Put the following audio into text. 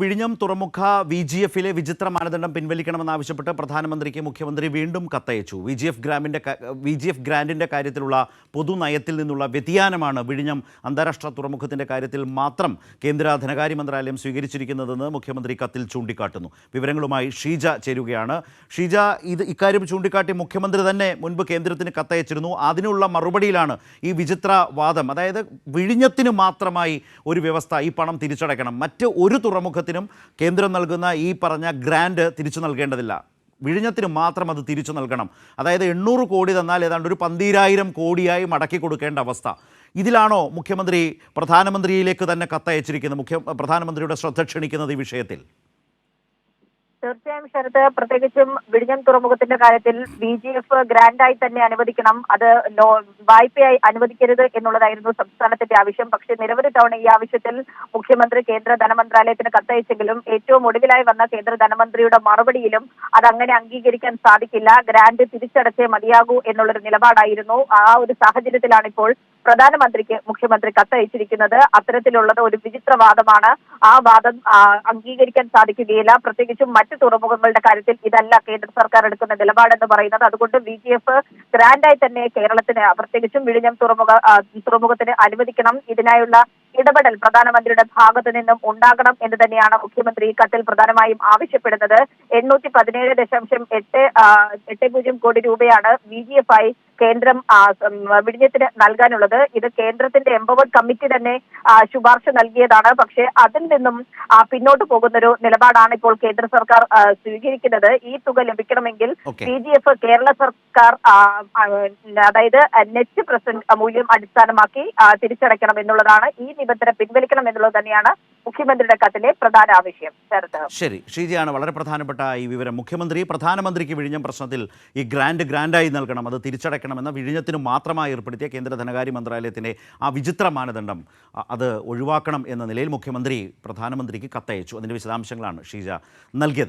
വിഴിഞ്ഞം തുറമുഖ V G എഫിലെ വിചിത്ര മാനദണ്ഡം പിൻവലിക്കണമെന്നാവശ്യപ്പെട്ട് പ്രധാനമന്ത്രിക്ക് മുഖ്യമന്ത്രി വീണ്ടും കത്തയച്ചു. വി ജി എഫ് ഗ്രാമിന്റെ വി ജി എഫ് ഗ്രാൻഡിന്റെ കാര്യത്തിലുള്ള പൊതുനയത്തിൽ നിന്നുള്ള വ്യതിയാനമാണ് വിഴിഞ്ഞം അന്താരാഷ്ട്ര തുറമുഖത്തിന്റെ കാര്യത്തിൽ മാത്രം കേന്ദ്ര ധനകാര്യ മന്ത്രാലയം സ്വീകരിച്ചിരിക്കുന്നതെന്ന് മുഖ്യമന്ത്രി കത്തിൽ ചൂണ്ടിക്കാട്ടുന്നു. വിവരങ്ങളുമായി ഷീജ ചേരുകയാണ്. ഷീജ ഇത് ഇക്കാര്യം ചൂണ്ടിക്കാട്ടി മുഖ്യമന്ത്രി തന്നെ മുൻപ് കേന്ദ്രത്തിന് കത്തയച്ചിരുന്നു. അതിനുള്ള മറുപടിയിലാണ് ഈ വിചിത്ര വാദം. അതായത് വിഴിഞ്ഞത്തിന് മാത്രമായി ഒരു വ്യവസ്ഥ ഈ പണം തിരിച്ചടയ്ക്കണം. മറ്റ് ഒരു തുറമുഖത്തിനും കേന്ദ്രം നൽകുന്ന ഈ പറഞ്ഞ ഗ്രാൻഡ് തിരിച്ചു നൽകേണ്ടതില്ല. വിഴിഞ്ഞത്തിന് മാത്രം അത് തിരിച്ചു നൽകണം. അതായത് എണ്ണൂറ് കോടി തന്നാൽ ഏതാണ്ട് ഒരു പന്തീരായിരം കോടിയായി മടക്കി കൊടുക്കേണ്ട അവസ്ഥ. ഇതിലാണോ മുഖ്യമന്ത്രി പ്രധാനമന്ത്രിയിലേക്ക് തന്നെ കത്തയച്ചിരിക്കുന്നത്? മുഖ്യ പ്രധാനമന്ത്രിയുടെ ശ്രദ്ധ ക്ഷണിക്കുന്നത് ഈ വിഷയത്തിൽ? തീർച്ചയായും ശരത് പ്രത്യേകിച്ചും വിഴിഞ്ഞം തുറമുഖത്തിന്റെ കാര്യത്തിൽ ബി ജി എഫ് ഗ്രാൻഡായി തന്നെ അനുവദിക്കണം. അത് വായ്പയായി അനുവദിക്കരുത് എന്നുള്ളതായിരുന്നു സംസ്ഥാനത്തിന്റെ ആവശ്യം. പക്ഷെ നിരവധി തവണ ഈ ആവശ്യത്തിൽ മുഖ്യമന്ത്രി കേന്ദ്ര ധനമന്ത്രാലയത്തിന് കത്തയച്ചെങ്കിലും ഏറ്റവും ഒടുവിലായി വന്ന കേന്ദ്ര ധനമന്ത്രിയുടെ മറുപടിയിലും അത് അങ്ങനെ അംഗീകരിക്കാൻ സാധിക്കില്ല. ഗ്രാന്റ് തിരിച്ചടച്ചേ മതിയാകൂ എന്നുള്ളൊരു നിലപാടായിരുന്നു. ആ ഒരു സാഹചര്യത്തിലാണ് ഇപ്പോൾ പ്രധാനമന്ത്രിക്ക് മുഖ്യമന്ത്രി കത്തയച്ചിരിക്കുന്നത്. അത്തരത്തിലുള്ളത് ഒരു വിചിത്ര വാദമാണ് ആ വാദം അംഗീകരിക്കാൻ സാധിക്കുകയില്ല. പ്രത്യേകിച്ചും മറ്റ് തുറമുഖങ്ങളുടെ കാര്യത്തിൽ ഇതല്ല കേന്ദ്ര സർക്കാർ എടുക്കുന്ന നിലപാടെന്ന് പറയുന്നത്. അതുകൊണ്ട് ബി ജി എഫ് ഗ്രാൻഡായി തന്നെ കേരളത്തിന് പ്രത്യേകിച്ചും വിഴിഞ്ഞം തുറമുഖ തുറമുഖത്തിന് അനുവദിക്കണം. ഇതിനായുള്ള ഇടപെടൽ പ്രധാനമന്ത്രിയുടെ ഭാഗത്തു നിന്നും ഉണ്ടാകണം എന്ന് തന്നെയാണ് മുഖ്യമന്ത്രി കത്തിൽ പ്രധാനമായും ആവശ്യപ്പെടുന്നത്. എണ്ണൂറ്റി പതിനേഴ് ദശാംശം എട്ട് എട്ട് പൂജ്യം കോടി രൂപയാണ് ബി ജി എഫ് ആയി കേന്ദ്രം വിഴിഞ്ഞത്തിന് നൽകാനുള്ളത്. ഇത് കേന്ദ്രത്തിന്റെ എംപവേർഡ് കമ്മിറ്റി തന്നെ ശുപാർശ നൽകിയതാണ്. പക്ഷേ അതിൽ നിന്നും പിന്നോട്ട് പോകുന്നൊരു നിലപാടാണ് ഇപ്പോൾ കേന്ദ്ര സർക്കാർ സ്വീകരിക്കുന്നത്. ഈ തുക ലഭിക്കണമെങ്കിൽ സി ജി എഫ് കേരള സർക്കാർ അതായത് നെറ്റ് പ്രസന്റ് മൂല്യം അടിസ്ഥാനമാക്കി തിരിച്ചടയ്ക്കണം എന്നുള്ളതാണ്. ഈ നിബന്ധന പിൻവലിക്കണം എന്നുള്ളത് തന്നെയാണ് മുഖ്യമന്ത്രിയുടെ കത്തിലെ പ്രധാന ആവശ്യം ശരത്. ശരി ഷീജയാണ് വളരെ പ്രധാനപ്പെട്ട ഈ വിവരം. മുഖ്യമന്ത്രി പ്രധാനമന്ത്രിക്ക് വിഴിഞ്ഞം പ്രശ്നത്തിൽ ഈ ഗ്രാൻഡ് ഗ്രാൻഡായി നൽകണം അത് തിരിച്ചടയ്ക്കണമെന്ന വിഴിഞ്ഞത്തിന് മാത്രമായി ഏർപ്പെടുത്തിയ കേന്ദ്ര ധനകാര്യ മന്ത്രാലയത്തിന്റെ ആ വിചിത്ര മാനദണ്ഡം അത് ഒഴിവാക്കണം എന്ന നിലയിൽ മുഖ്യമന്ത്രി പ്രധാനമന്ത്രിക്ക് കത്തയച്ചു. അതിന്റെ വിശദാംശങ്ങളാണ് ഷീജ നൽകിയത്.